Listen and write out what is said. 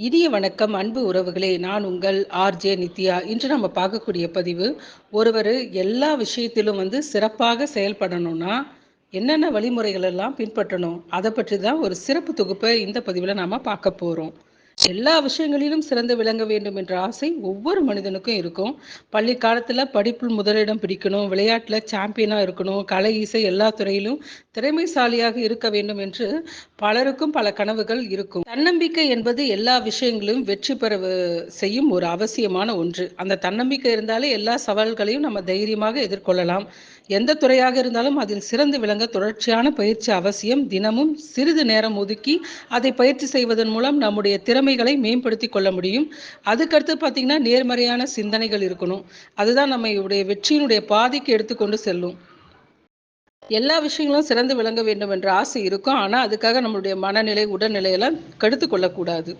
இனிய வணக்கம் அன்பு உறவுகளே. நான் உங்கள் ஆர்ஜே நித்யா. இன்று நம்ம பார்க்கக்கூடிய பதிவு ஒருவர் எல்லா விஷயத்திலும் வந்து சிறப்பாக செயல்படணும்னா என்னென்ன வழிமுறைகள் எல்லாம் பின்பற்றணும் அதை பற்றி தான் ஒரு சிறப்பு தொகுப்பை இந்த பதிவில் நாம் பார்க்க போகிறோம் எல்லா விஷயங்களிலும் சிறந்து விளங்க வேண்டும் என்ற ஆசை ஒவ்வொரு மனிதனுக்கும் இருக்கும். பள்ளி காலத்தில் படிப்பில் முதலிடம் பிடிக்கணும் விளையாட்டில் சாம்பியனாக இருக்கணும் கலை இசை எல்லா துறையிலும் திறமைசாலியாக இருக்க வேண்டும் என்று பலருக்கும் பல கனவுகள் இருக்கும். தன்னம்பிக்கை என்பது எல்லா விஷயங்களிலும் வெற்றி பெற செய்யும் ஒரு அவசியமான ஒன்று. அந்த தன்னம்பிக்கை இருந்தாலே எல்லா சவால்களையும் நம்ம தைரியமாக எதிர்கொள்ளலாம். எந்த துறையாக இருந்தாலும் அதில் சிறந்து விளங்க தொடர்ச்சியான பயிற்சி அவசியம். தினமும் சிறிது நேரம் ஒதுக்கி அதை பயிற்சி செய்வதன் மூலம் நம்முடைய திறமைகள் மேம்படுத்தி கொள்ள முடியும். அதுக்கடுத்து பார்த்தீங்கன்னா நேர்மறையான சிந்தனைகள் இருக்கணும். அதுதான் நம்மளுடைய வெற்றியினுடைய பாதிக்கு எடுத்துக்கொண்டு செல்லும். எல்லா விஷயங்களும் சிறந்து விளங்க வேண்டும் என்ற ஆசை இருக்கும். ஆனால் அதுக்காக நம்மளுடைய மனநிலை உடல்நிலையெல்லாம் கெடுத்து கொள்ளக்கூடாது.